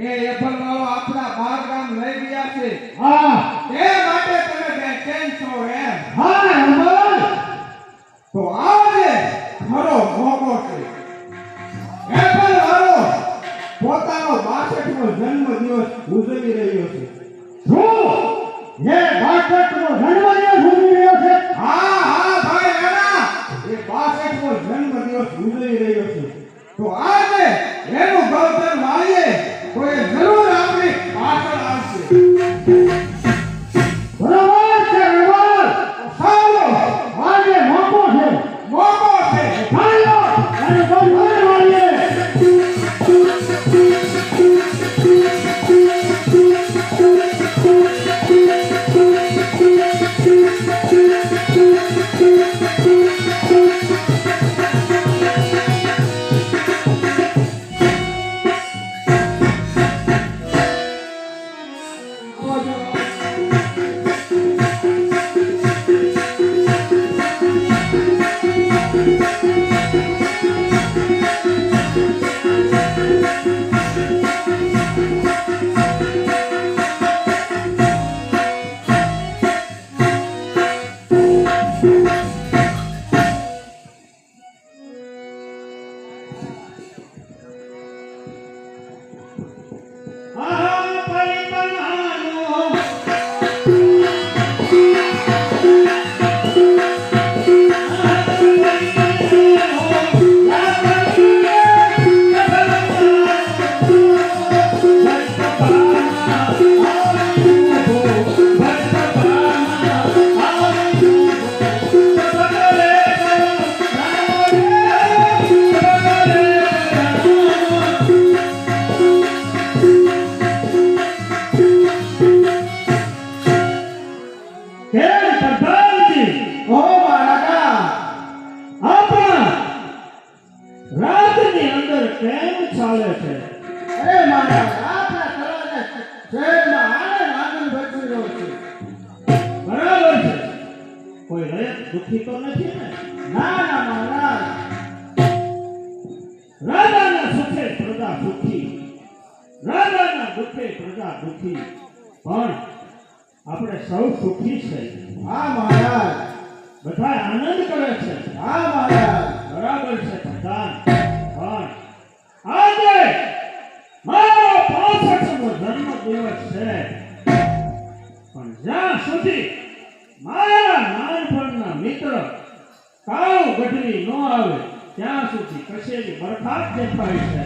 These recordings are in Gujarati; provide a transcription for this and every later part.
É, é प्रेम تعالએ છે અરે મહારાજ આ કરે છે જય મહારાજ લાગલ ભક્તિ રો છે બરાબર છે કોઈ રે દુખી તો નથી ને ના ના મહારાજ રાજાના સુખે પ્રજા સુખી રાજાના સુખે પ્રજા સુખી પણ આપણે સૌ સુખી છે હા મહારાજ બધાય આનંદ કરે છે ગઢવી ન આવે ત્યાં સુધી કશેની બરખાત જ થાય છે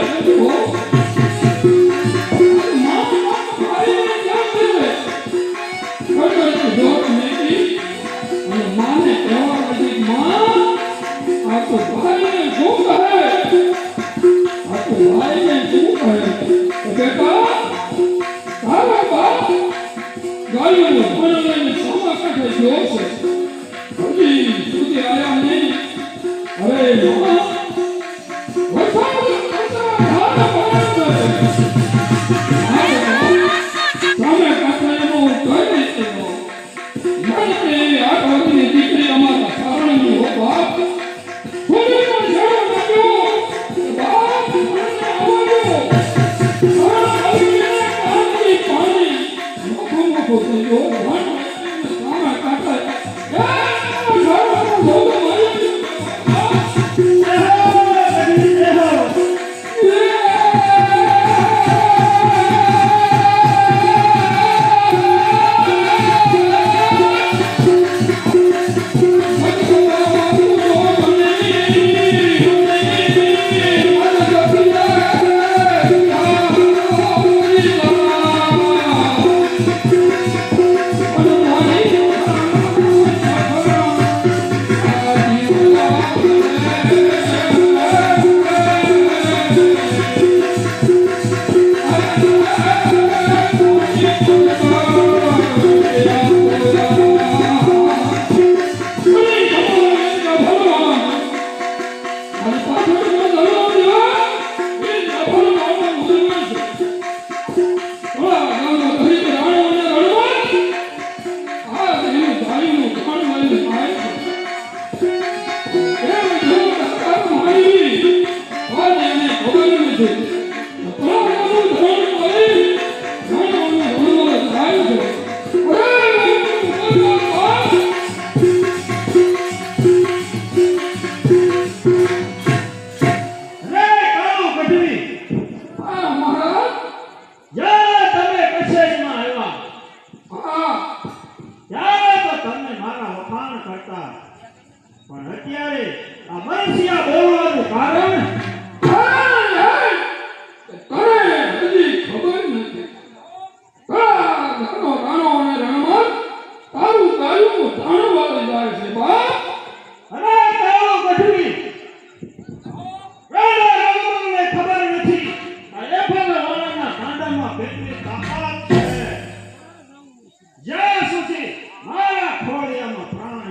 Olha, muito bom. Yeah.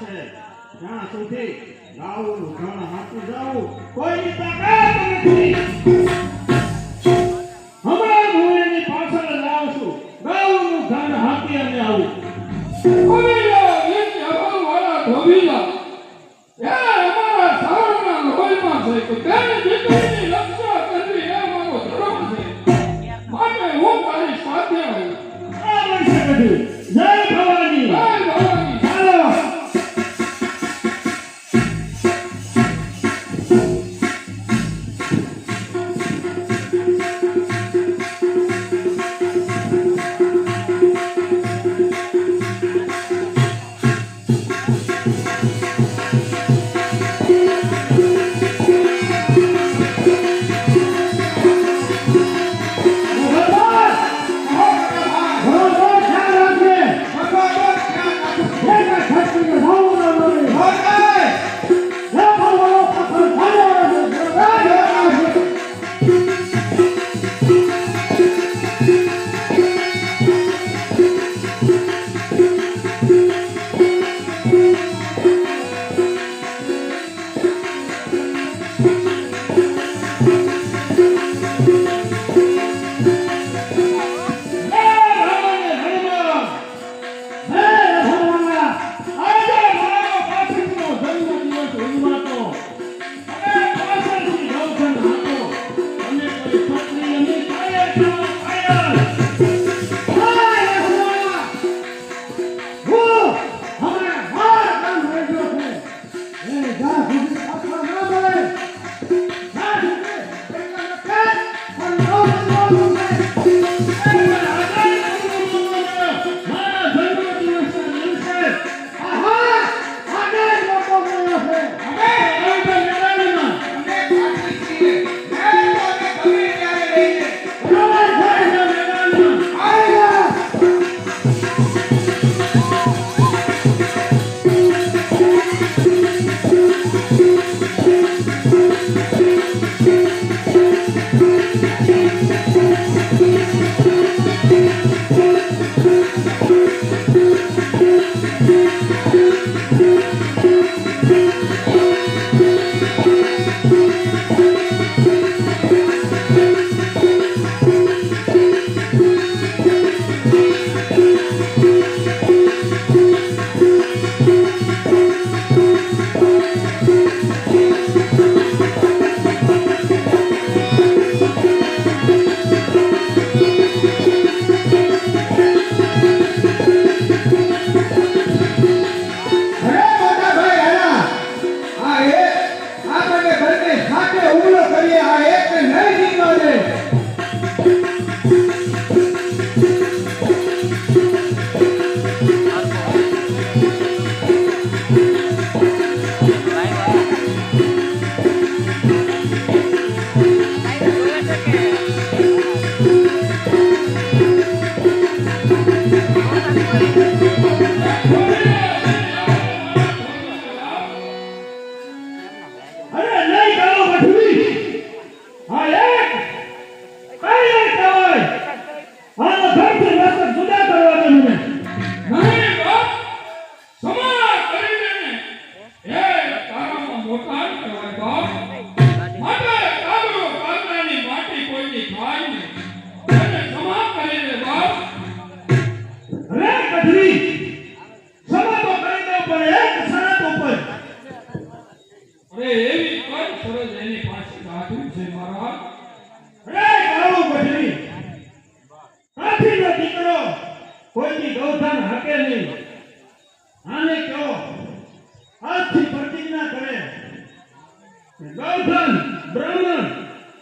છે ત્યાં સુધી ગાવું ઘણ હાથું જાવું કોઈની તાકાત નથી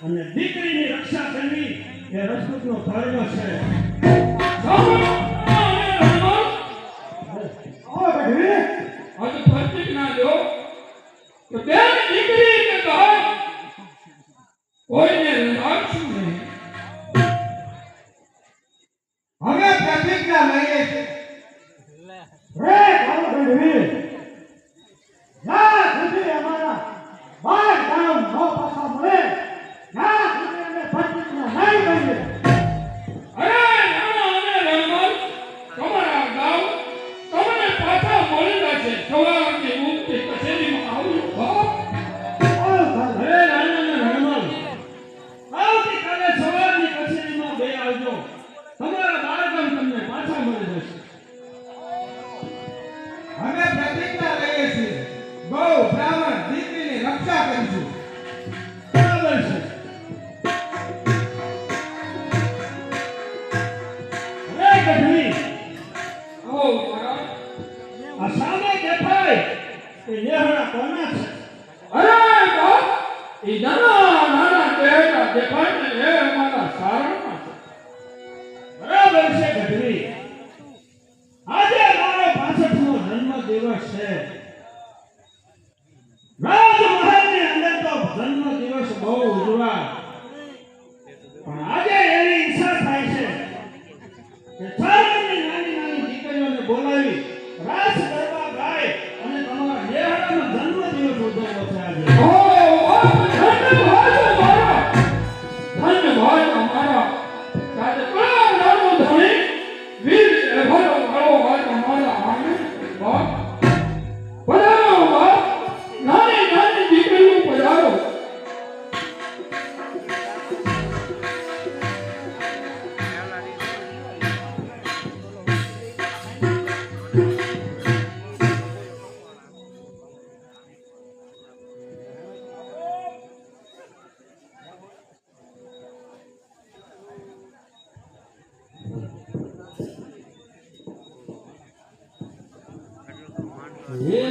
અને દીકરીની રક્ષા કરવી એ રજપૂતનો ધર્મ છે Yeah.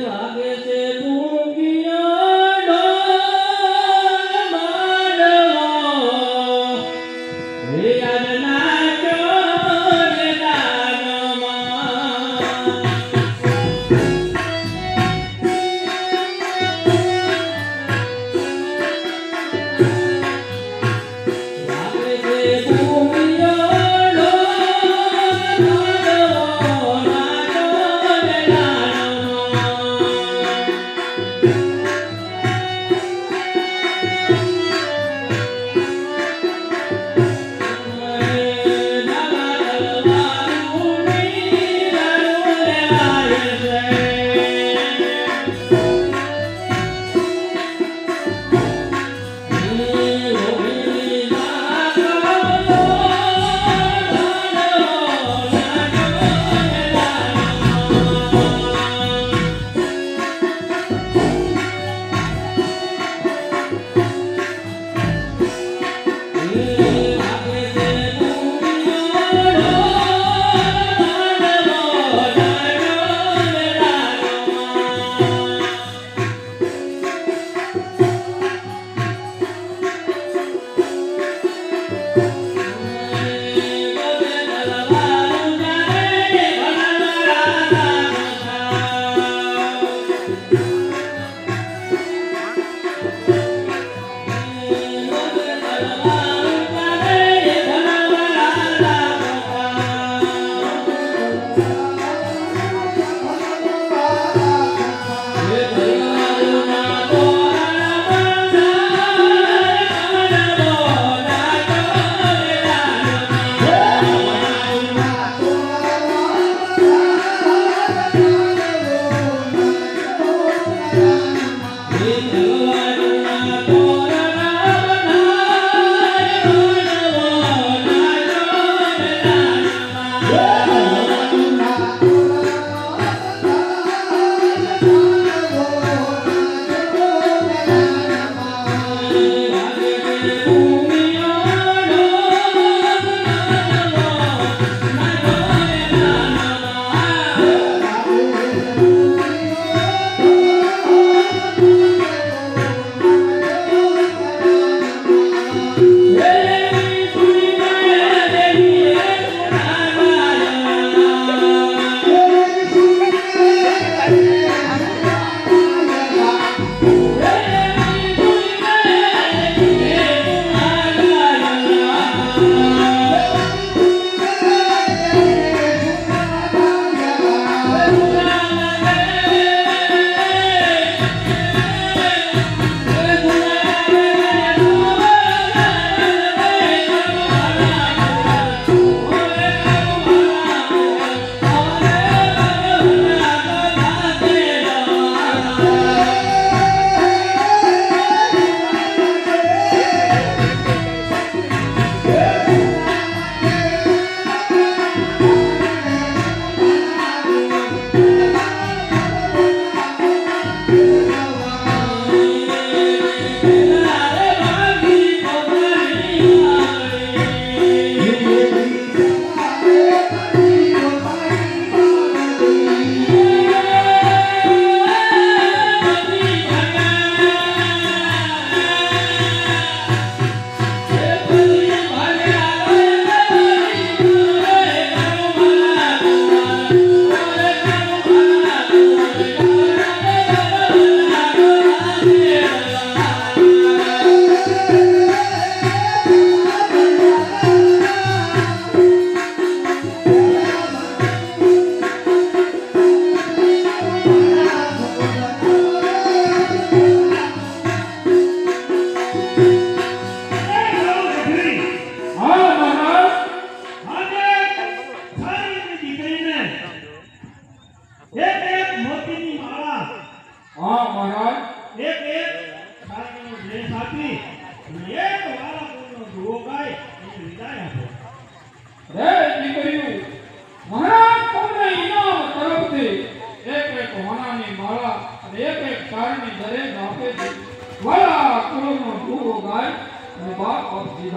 Reservoir of the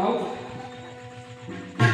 Road.